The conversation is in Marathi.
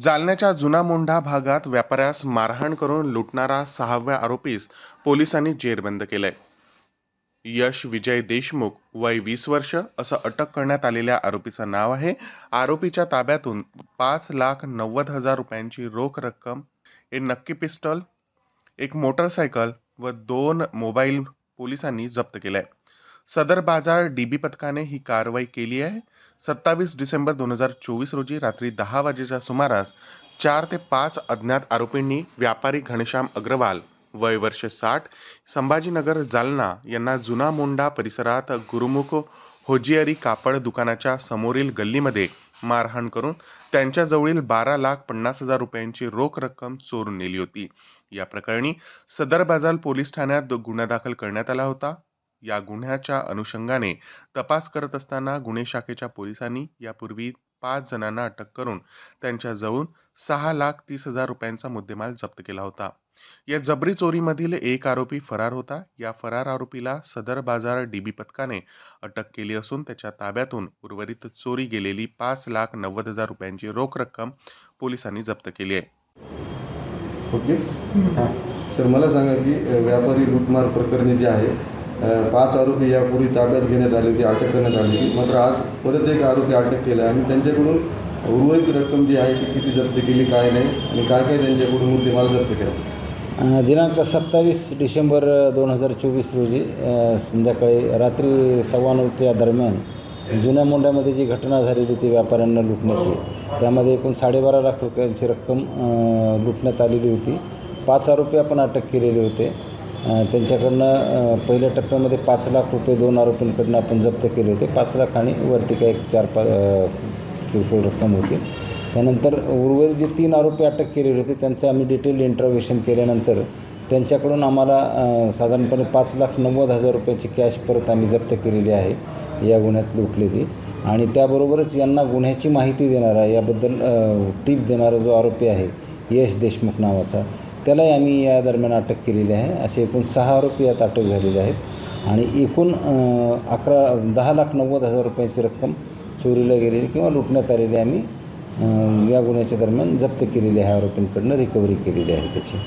जालन्याच्या जुना मोंढा भागात व्यापाऱ्यास मारहाण करून लुटणारा सहाव्या आरोपीस पोलिसांनी जेरबंद केलंय. यश विजय देशमुख वय वीस वर्ष असं अटक करण्यात आलेल्या आरोपीचं नाव आहे. आरोपीच्या ताब्यातून पाच लाख नव्वद हजार रुपयांची रोख रक्कम एक नक्की पिस्टल एक मोटरसायकल व दोन मोबाईल पोलिसांनी जप्त केलाय. सदर बाजार डीबी पथकाने ही कारवाई केली आहे. सत्तावीस डिसेंबर दोन हजार चोवीस रोजी रात्री दहा वाजेच्या सुमारास चार ते पाच अज्ञात आरोपींनी व्यापारी घनश्याम अग्रवाल वय वर्ष साठ संभाजीनगर जालना यांना जुना मोंडा परिसरात गुरुमुख होजियरी कापड दुकानाच्या समोरील गल्लीमध्ये मारहाण करून त्यांच्याजवळील बारा लाख पन्नास हजार रुपयांची रोख रक्कम चोरून नेली होती. या प्रकरणी सदर बाजार पोलीस ठाण्यात गुन्हा दाखल करण्यात आला होता. या गुन्ह्याच्या अनुषंगाने तपास करत असताना गुन्हे शाखेच्या पोलिसांनी यापूर्वी पाच जणांना अटक करून त्यांच्याजवळून सहा लाख तीस हजार रुपयांचा मुद्देमाल जप्त केला होता. या जबरी चोरीमधील एक आरोपी फरार होता. या फरार आरोपीला सदर बाजार डीबी पथकाने अटक केली असून त्याच्या ताब्यातून उर्वरित चोरी गेलेली पाच लाख नव्वद हजार रुपयांची रोख रक्कम पोलिसांनी जप्त केली आहे. ओके. सर मला सांगा की व्यापारी लूटमार प्रकरणी जे आहे पाच आरोपी यापूर्वी ताब्यात घेण्यात आली होती अटक करण्यात आली होती. मात्र आज परत एक आरोपी अटक केला आणि त्यांच्याकडून उर्वरित रक्कम जी आहे ती किती जप्त केली काय नाही आणि काय काय त्यांच्याकडून मुद्देमाल जप्त केला? दिनांक सत्तावीस डिसेंबर दोन हजार चोवीस रोजी संध्याकाळी रात्री सव्वा नऊच्या दरम्यान जुन्या मोंड्यामध्ये जी घटना झालेली होती व्यापाऱ्यांना लुटण्याची त्यामध्ये एकूण साडेबारा लाख रुपयांची रक्कम लुटण्यात आलेली होती. पाच आरोपी आपण अटक केलेले होते. त्यांच्याकडनं पहिल्या टप्प्यामध्ये पाच लाख रुपये दोन आरोपींकडनं आपण जप्त केले होते. पाच लाख आणि वरती काही एक चार पाच किरकोळ रक्कम होती. त्यानंतर उर्वरित जे तीन आरोपी अटक केलेले होते त्यांचं आम्ही डिटेल इंटरव्हेशन केल्यानंतर त्यांच्याकडून आम्हाला साधारणपणे पाच लाख नव्वद हजार रुपयाची कॅश परत आम्ही जप्त केलेली आहे या गुन्ह्यात लुटलेली आणि त्याबरोबरच यांना गुन्ह्याची माहिती देणारा याबद्दल टीप देणारा जो आरोपी आहे यश देशमुख नावाचा त्यालाही आम्ही या दरम्यान अटक केलेली आहे. असे एकूण सहा आरोपी यात अटक झालेले आहेत. आणि एकूण अकरा दहा लाख नव्वद हजार रुपयांची रक्कम चोरीला गेलेली किंवा लुटण्यात आलेली आम्ही या गुन्ह्याच्या दरम्यान जप्त केलेली आहे. आरोपींकडनं रिकव्हरी केलेली आहे त्याची.